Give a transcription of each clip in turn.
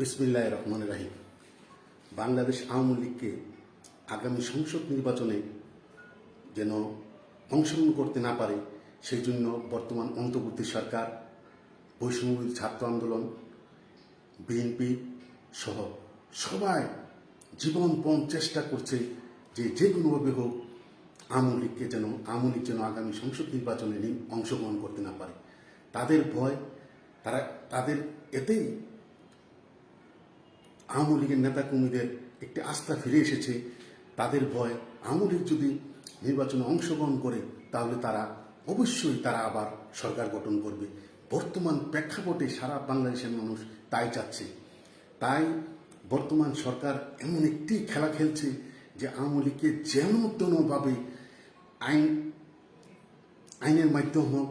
বিসমিল্লাহ রহমান রাহিম। বাংলাদেশ আওয়ামী লীগকে আগামী সংসদ নির্বাচনে যেন অংশগ্রহণ করতে না পারে, সেই জন্য বর্তমান অন্তর্বর্তী সরকার, বৈষম্যবিরোধী ছাত্র আন্দোলন, বিএনপি সহ সবাই জীবনপণ চেষ্টা করছে যে যে কোনোভাবে হোক আওয়ামী লীগকে যেন, আওয়ামী লীগ যেন আগামী সংসদ নির্বাচনে নি- অংশগ্রহণ করতে না পারে। তাদের ভয়, তারা, তাদের এতেই আওয়ামী লীগের নেতাকর্মীদের একটি আস্থা ফিরে এসেছে। তাদের ভয় আওয়ামী লীগ যদি নির্বাচনে অংশগ্রহণ করে, তাহলে তারা অবশ্যই তারা আবার সরকার গঠন করবে। বর্তমান প্রেক্ষাপটে সারা বাংলাদেশের মানুষ তাই চাচ্ছে। তাই বর্তমান সরকার এমন একটি খেলা খেলছে যে আওয়ামী লীগকে যেন তেনভাবে আইন, আইনের মাধ্যম হোক,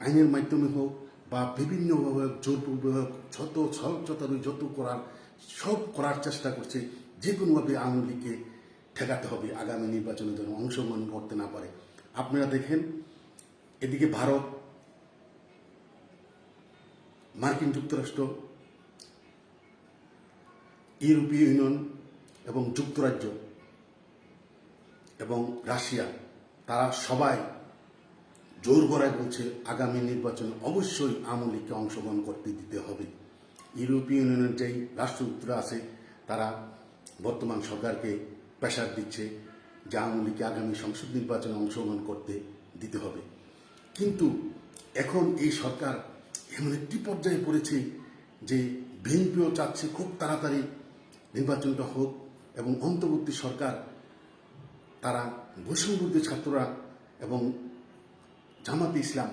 আইনের মাধ্যমে হোক বা বিভিন্নভাবে জোরপূর্বক যত ছলচতারি যত করার, সব করার চেষ্টা করছে, যে কোনোভাবে আওয়ামী লীগকে ঠেকাতে হবে, আগামী নির্বাচনে যেন অংশগ্রহণ করতে না পারে। আপনারা দেখেন, এদিকে ভারত, মার্কিন যুক্তরাষ্ট্র, ইউরোপীয় ইউনিয়ন এবং যুক্তরাজ্য এবং রাশিয়া, তারা সবাই জোর গড়ায় বলছে, আগামী নির্বাচনে অবশ্যই আওয়ামী লীগকে অংশগ্রহণ করতে দিতে হবে। ইউরোপীয় ইউনিয়নের যেই রাষ্ট্রদূতরা আছে, তারা বর্তমান সরকারকে প্রেশার দিচ্ছে যে আওয়ামী লীগকে আগামী সংসদ নির্বাচনে অংশগ্রহণ করতে দিতে হবে। কিন্তু এখন এই সরকার এমন একটি পর্যায়ে পড়েছে যে বিএনপিও চাচ্ছে খুব তাড়াতাড়ি নির্বাচনটা হোক এবং অন্তর্বর্তী সরকার, তারা বৈষম্যবুদ্ধি ছাত্ররা এবং জামাতে ইসলাম,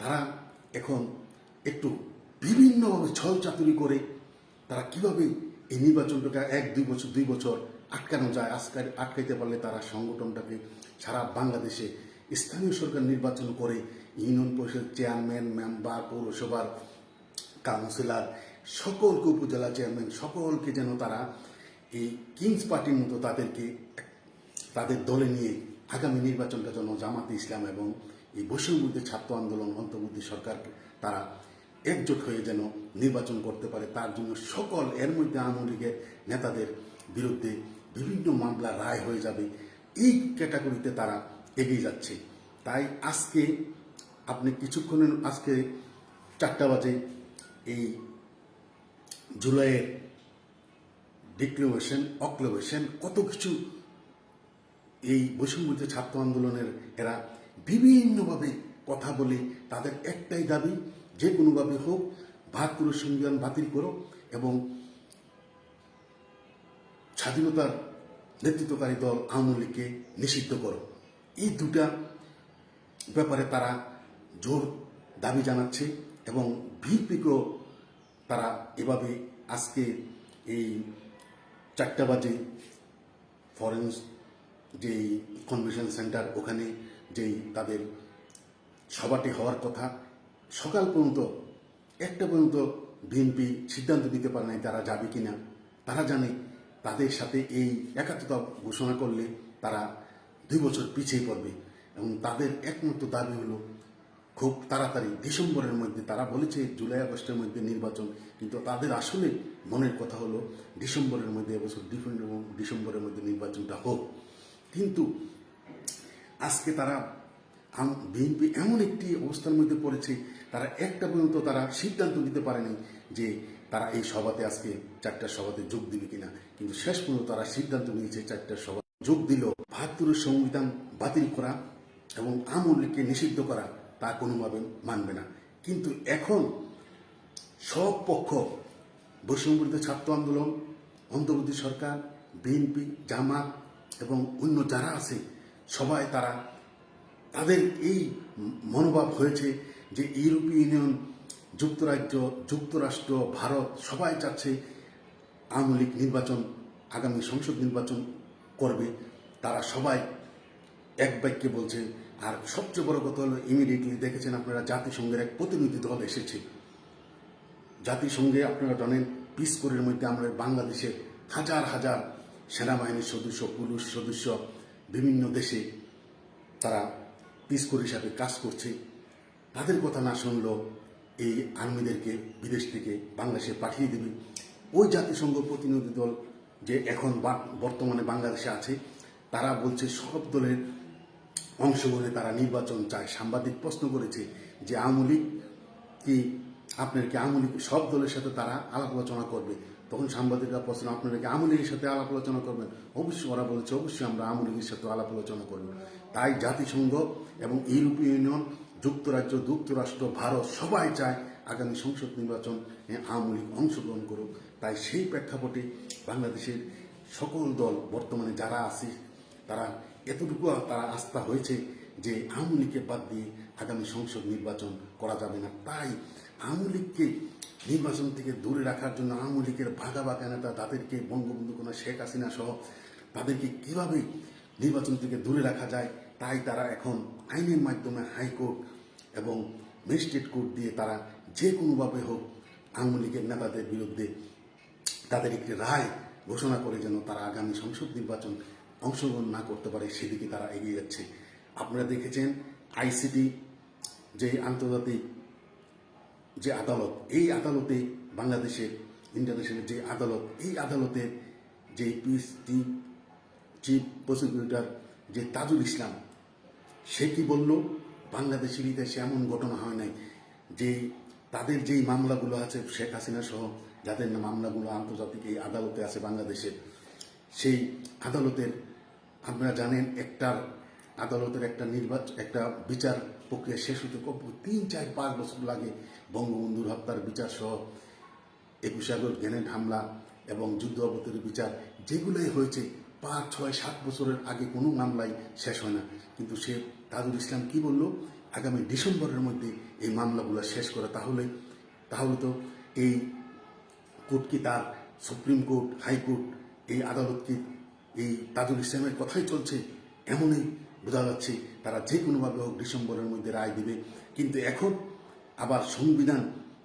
তারা এখন একটু বিভিন্নভাবে ছল চাতুরি করে তারা কীভাবে এই নির্বাচনটাকে এক, দুই বছর দুই বছর আটকানো যায় আজকাল আটকাইতে পারলে তারা সংগঠনটাকে সারা বাংলাদেশে স্থানীয় সরকার নির্বাচন করে, ইউনিয়ন পরিষদ চেয়ারম্যান, মেম্বার, পৌরসভার কাউন্সিলর, সকলকে উপজেলা চেয়ারম্যান, সকলকে যেন তারা এই কিংস পার্টির মতো তাদেরকে, তাদের দলে নিয়ে আগামী নির্বাচনটা যেন জামাতে ইসলাম এবং এই বৈষম্যবিরোধী ছাত্র আন্দোলন অন্তর্বর্তী সরকার তারা একজোট হয়ে যেন নির্বাচন করতে পারে, তার জন্য সকল এর মধ্যে আওয়ামী লীগের নেতাদের বিরুদ্ধে বিভিন্ন মামলা রায় হয়ে যাবে। এই ক্যাটাগরিতে তারা এগিয়ে যাচ্ছে। তাই আজকে আপনি কিছুক্ষণের আজকে চারটা বাজে এই জুলাইয়ের ডিক্লারেশন অক্লারেশন কত কিছু এই বৈষম্যবিরোধী ছাত্র আন্দোলনের এরা বিভিন্নভাবে কথা বলে তাদের একটাই দাবি, যে কোনোভাবে হোক বাহাত্তরের সংবিধান বাতিল করো এবং স্বাধীনতার নেতৃত্বকারী দল আওয়ামী লীগকে নিষিদ্ধ করো এই দুটা ব্যাপারে তারা জোর দাবি জানাচ্ছে এবং ভিড়পিকেও তারা এভাবে আজকে এই চারটা বাজে ফরেন্স যে কনভেনশন সেন্টার ওখানে যেই তাদের সভাটি হওয়ার কথা, সকাল পর্যন্ত, একটা পর্যন্ত বিএনপি সিদ্ধান্ত দিতে পারে নাই তারা যাবে কি না তারা জানে তাদের সাথে এই একাত্মতা ঘোষণা করলে তারা দুই বছর পিছিয়ে পড়বে এবং তাদের একমাত্র দাবি হলো খুব তাড়াতাড়ি ডিসেম্বরের মধ্যে, তারা বলেছে জুলাই, আগস্টের মধ্যে নির্বাচন, কিন্তু তাদের আসলে মনের কথা হলো ডিসেম্বরের মধ্যে এবছর ডিফেন্ড- ডিসেম্বরের মধ্যে নির্বাচনটা হোক। কিন্তু আজকে তারা বিএনপি এমন একটি অবস্থার মধ্যে পড়েছে, তারা একটা পর্যন্ত তারা সিদ্ধান্ত নিতে পারেনি যে তারা এই সভাতে আজকে চারটার সভাতে যোগ দিবে কিনা। কিন্তু শেষ পর্যন্ত তারা সিদ্ধান্ত নিয়েছে চারটার সভা যোগ দিল বাহাত্তরের সংবিধান বাতিল করা এবং আওয়ামী লীগকে নিষিদ্ধ করা তা কোনোভাবে মানবে না। কিন্তু এখন সব পক্ষ, বৈষম্যবিরোধী ছাত্র আন্দোলন, অন্তর্বর্তী সরকার, বিএনপি, জামাত এবং অন্য যারা আছে সবাই তারা, তাদের এই মনোভাব হয়েছে যে ইউরোপীয় ইউনিয়ন, যুক্তরাজ্য, যুক্তরাষ্ট্র, ভারত, সবাই চাচ্ছে আওয়ামী লীগ নির্বাচন, আগামী সংসদ নির্বাচন করবে। তারা সবাই এক বাক্যে বলছে, আর সবচেয়ে বড় কথা হলো ইমিডিয়েটলি দেখেছেন আপনারা, জাতিসংঘের এক প্রতিনিধি দল এসেছে। জাতিসংঘে, আপনারা জানেন, পিস কোরের মধ্যে আমরা বাংলাদেশে হাজার হাজার সেনাবাহিনীর সদস্য, পুলিশ সদস্য বিভিন্ন দেশে তারা পিস কোর হিসাবে কাজ করছে। তাদের কথা না শুনলেও এই আর্মিদেরকে বিদেশ থেকে বাংলাদেশে পাঠিয়ে দেবে। ওই জাতিসংঘ প্রতিনিধি দল যে এখন বর্তমানে বাংলাদেশে আছে, তারা বলছে সব দলের অংশগ্রহণে তারা নির্বাচন চায়। সাংবাদিক প্রশ্ন করেছে যে আওয়ামী লীগ কি আপনার কি আওয়ামী লীগ সব দলের সাথে তারা আলাপ আলোচনা করবে? তখন সাংবাদিকরা প্রশ্ন, আপনারা কি আওয়ামী লীগের সাথে আলাপ আলোচনা করবেন? অবশ্যই ওরা বলেছে, অবশ্যই আমরা আওয়ামী লীগের সাথে আলাপ আলোচনা করব। তাই জাতিসংঘ এবং ইউরোপীয় ইউনিয়ন, যুক্তরাজ্য, যুক্তরাষ্ট্র, ভারত সবাই চায় আগামী সংসদ নির্বাচন আওয়ামী লীগ অংশগ্রহণ করুক। তাই সেই প্রেক্ষাপটে বাংলাদেশের সকল দল, বর্তমানে যারা আছে, তারা এতটুকু তারা আস্থা হয়েছে যে আওয়ামী লীগকে বাদ দিয়ে আগামী সংসদ নির্বাচন করা যাবে না। তাই আওয়ামী লীগকে নির্বাচন থেকে দূরে রাখার জন্য আওয়ামী লীগের ভাগা বাগা নেতা তাদেরকে বঙ্গবন্ধু কন্যা শেখ হাসিনা সহ তাদেরকে কীভাবে নির্বাচন থেকে দূরে রাখা যায়, তাই তারা এখন আইনের মাধ্যমে হাইকোর্ট এবং ম্যাজিস্ট্রেট কোর্ট দিয়ে তারা যে কোনোভাবে হোক আওয়ামী লীগের নেতাদের বিরুদ্ধে তাদের একটি রায় ঘোষণা করে যেন তারা আগামী সংসদ নির্বাচন অংশগ্রহণ না করতে পারে, সেদিকে তারা এগিয়ে যাচ্ছে। আপনারা দেখেছেন, আইসিটি যে আন্তর্জাতিক যে আদালত, এই আদালতে বাংলাদেশের, ইন্টারন্যাশনাল যে আদালত, এই আদালতের যে পিস চিফ প্রসিকিউটর যে তাজুল ইসলাম, সে কি বলল বাংলাদেশের ইতিহাসে এমন ঘটনা হয় নাই যে তাদের যেই মামলাগুলো আছে, শেখ হাসিনা সহ যাদের মামলাগুলো আন্তর্জাতিক এই আদালতে আছে বাংলাদেশের সেই আদালতের, আপনারা জানেন, একটার আদালতের একটা নির্বাচন একটা বিচার প্রক্রিয়া শেষ হতে তিন, চার, পাঁচ বছর লাগে বঙ্গবন্ধুর হত্যার বিচার সহ। একুশে আগস্ট গ্রেনেড হামলা এবং যুদ্ধ অবতরের বিচার, যেগুলোই হয়েছে, পাঁচ, ছয়, সাত বছরের আগে কোনো মামলাই শেষ হয় না। কিন্তু সে তাজুল ইসলাম কি বলল? আগামী ডিসেম্বরের মধ্যে এই মামলাগুলো শেষ করে তাহলে তাহলে তো এই কোর্ট কি তার সুপ্রিম কোর্ট, হাইকোর্ট, এই আদালত কি এই তাজুল ইসলামের কথাই চলছে? এমনই বোঝা যাচ্ছে তারা যে কোনোভাবে হোক ডিসেম্বরের মধ্যে রায় দিবে। কিন্তু এখন আবার সংবিধান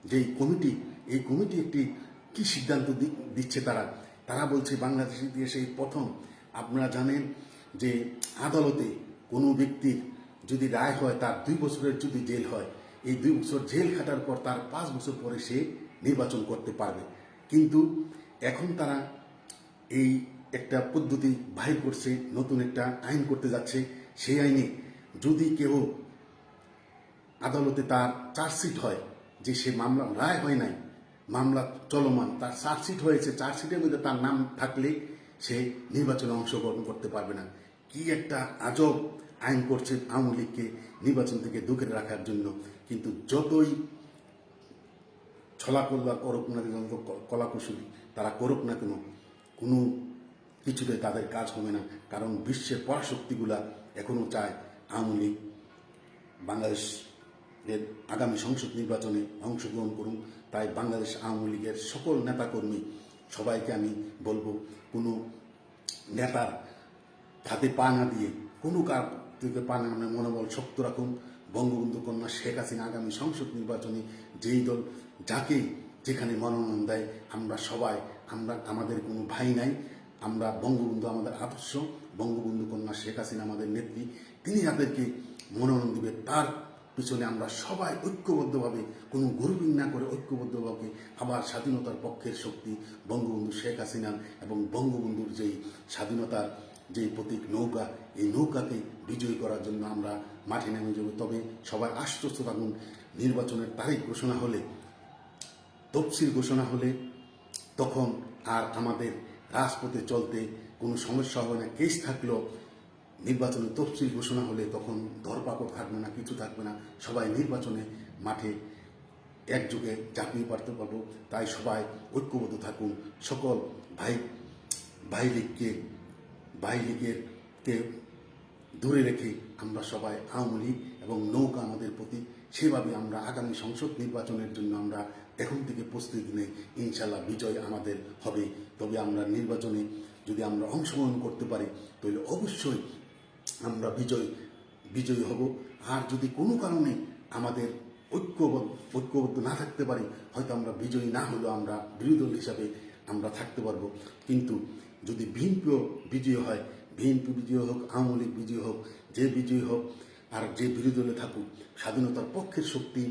যেই কমিটি, এই কমিটি একটি কি সিদ্ধান্ত দিচ্ছে তারা? তারা বলছে বাংলাদেশ ইতিহাসে এই প্রথম। আপনারা জানেন যে আদালতে কোনো ব্যক্তির যদি রায় হয়, তার দুই বছরের যদি জেল হয়, এই দুই বছর জেল খাটার পর তার পাঁচ বছর পরে সে নির্বাচন করতে পারবে। কিন্তু এখন তারা এই একটা পদ্ধতি বাহির করছে, নতুন একটা আইন করতে যাচ্ছে। সেই আইনে যদি কেউ আদালতে তার চার্জশিট হয়, যে সে মামলা, রায় হয় নাই, মামলা চলমান, তার চার্জশিট হয়েছে, চার্জশিটের মধ্যে তার নাম থাকলে সে নির্বাচনে অংশগ্রহণ করতে পারবে না। কি একটা আজব আইন করছে আওয়ামী লীগকে নির্বাচন থেকে দূরে রাখার জন্য। কিন্তু যতই ছলাকল্লা করুক না কেন কলাকুশলী তারা করুক না কেন, কোনো কিছুতে তাদের কাজ হবে না। কারণ বিশ্বের পরাশক্তিগুলা এখনও চায় আওয়ামী লীগ বাংলাদেশের আগামী সংসদ নির্বাচনে অংশগ্রহণ করুন। তাই বাংলাদেশ আওয়ামী লীগের সকল নেতাকর্মী, সবাইকে আমি বলব, কোনো নেতার হাতে পা না দিয়ে, কোনো কার থেকে পা না মানে মনোবল শক্ত রাখুন। বঙ্গবন্ধু কন্যা শেখ হাসিনা আগামী সংসদ নির্বাচনে যেই দল যাকে যেখানে মনোনয়ন দেয়, আমরা সবাই, আমরা, আমাদের কোনো ভাই নাই। আমরা বঙ্গবন্ধু আমাদের আদর্শ, বঙ্গবন্ধু কন্যা শেখ হাসিনা আমাদের নেত্রী, তিনি যাদেরকে মনোনয়ন দিবে, তার পিছনে আমরা সবাই ঐক্যবদ্ধভাবে, কোনো গ্রুপিং না করে ঐক্যবদ্ধভাবে আবার স্বাধীনতার পক্ষের শক্তি বঙ্গবন্ধু শেখ হাসিনা এবং বঙ্গবন্ধুর যেই স্বাধীনতার যে প্রতীক নৌকা, এই নৌকাকে বিজয়ী করার জন্য আমরা মাঠে নেমে যাব। তবে সবাই আশ্বস্ত থাকুন, নির্বাচনের তারিখ ঘোষণা হলে, তফসিল ঘোষণা হলে, তখন আর আমাদের রাজপথে চলতে কোনো সমস্যা হবে না। কেস থাকলেও নির্বাচনে তফসিল ঘোষণা হলে তখন ধরপাকড় থাকবে না, কিছু থাকবে না। সবাই নির্বাচনে মাঠে একযোগে ঝাঁপিয়ে পড়তে পারব। তাই সবাই ঐক্যবদ্ধ থাকুন। সকল ভাই ভাই লীগকে, ভাই লীগের কে দূরে রেখে আমরা সবাই আওয়ামী লীগ এবং নৌকা আমাদের প্রতি। সেভাবে আমরা আগামী সংসদ নির্বাচনের জন্য আমরা এখন থেকে প্রস্তুতি নেই। ইনশাল্লাহ বিজয় আমাদের হবে। তবে আমরা নির্বাচনে যদি আমরা অংশগ্রহণ করতে পারি, তাহলে অবশ্যই আমরা বিজয়, বিজয়ী হব। আর যদি কোনো কারণে আমাদের ঐক্যবদ্ধ ঐক্যবদ্ধ না থাকতে পারি, হয়তো আমরা বিজয়ী না হলেও আমরা বিরোধী দল হিসাবে আমরা থাকতে পারব। কিন্তু যদি বিএনপিও বিজয়ী হয় বিএনপি বিজয়ী হোক, আওয়ামী লীগ বিজয়ী হোক, যে বিজয়ী হোক, আর যে বিরোধী দলে থাকুক, স্বাধীনতার পক্ষের শক্তি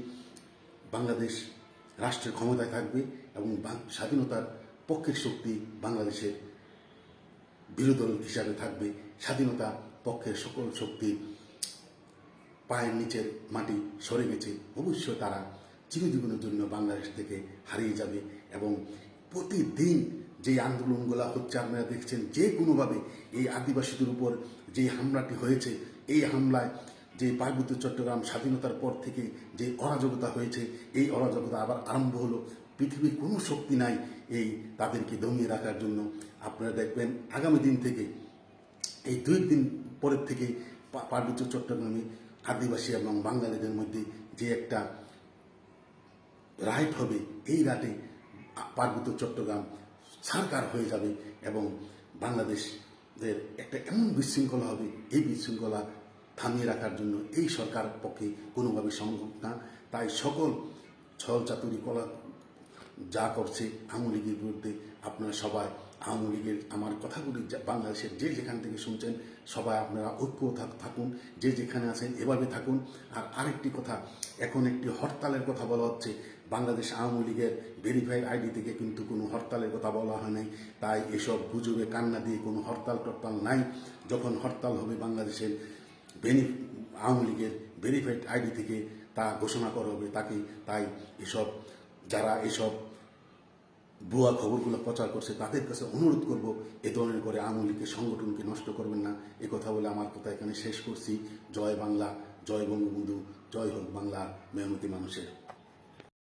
বাংলাদেশ রাষ্ট্রের ক্ষমতায় থাকবে এবং স্বাধীনতার পক্ষের শক্তি বাংলাদেশের বিরোধী দল হিসাবে থাকবে। স্বাধীনতা পক্ষের সকল শক্তি পায়ের নিচের মাটি সরে গেছে। অবশ্যই তারা চিরজীবনের জন্য বাংলাদেশ থেকে হারিয়ে যাবে এবং প্রতিদিন যে আন্দোলনগুলো হচ্ছে, আপনারা দেখছেন, যে কোনোভাবে এই আদিবাসীদের উপর যে হামলাটি হয়েছে, এই হামলায় যে পার্বত্য চট্টগ্রাম স্বাধীনতার পর থেকে যে অরাজকতা হয়েছে, এই অরাজকতা আবার আরম্ভ হলো। পৃথিবীর কোনো শক্তি নাই এই তাদেরকে দমিয়ে রাখার জন্য। আপনারা দেখবেন আগামী দিন থেকে, এই দুই দিন পরের থেকে পার্বত্য চট্টগ্রামে আদিবাসী এবং বাঙালিদের মধ্যে যে একটা রাইট হবে, এই রাটে পার্বত্য চট্টগ্রাম সারকার হয়ে যাবে এবং বাংলাদেশের একটা এমন বিশৃঙ্খলা হবে, এই বিশৃঙ্খলা থামিয়ে রাখার জন্য এই সরকার পক্ষে কোনোভাবে সম্ভব না। তাই সকল ছল চাতুরি কলা যা করছে আওয়ামী লীগের বিরুদ্ধে আপনারা সবাই, আওয়ামী লীগের আমার কথাগুলি বাংলাদেশের যে যেখান থেকে শুনছেন, সবাই আপনারা ঐক্য থাকুন, যে যেখানে আছেন এভাবে থাকুন। আর আরেকটি কথা, এখন একটি হরতালের কথা বলা হচ্ছে। বাংলাদেশ আওয়ামী লীগের ভেরিফাইড আইডি থেকে কিন্তু কোনো হরতালের কথা বলা হয় নাই। তাই এসব গুজবে কান্না দিয়ে কোনো হরতাল টরতাল নাই। যখন হরতাল হবে বাংলাদেশের বেনি আওয়ামী লীগের ভেরিফাইড আইডি থেকে তা ঘোষণা করা হবে। তাকে তাই এসব, যারা এসব ভুয়া খবরগুলো প্রচার করছে, তাদের কাছে অনুরোধ করব, এ ধরনের করে আওয়ামী লীগের সংগঠনকে নষ্ট করবেন না। এ কথা বলে আমার কথা এখানে শেষ করছি। জয় বাংলা, জয় বঙ্গবন্ধু, জয় হোক বাংলা মেহনতি মানুষের।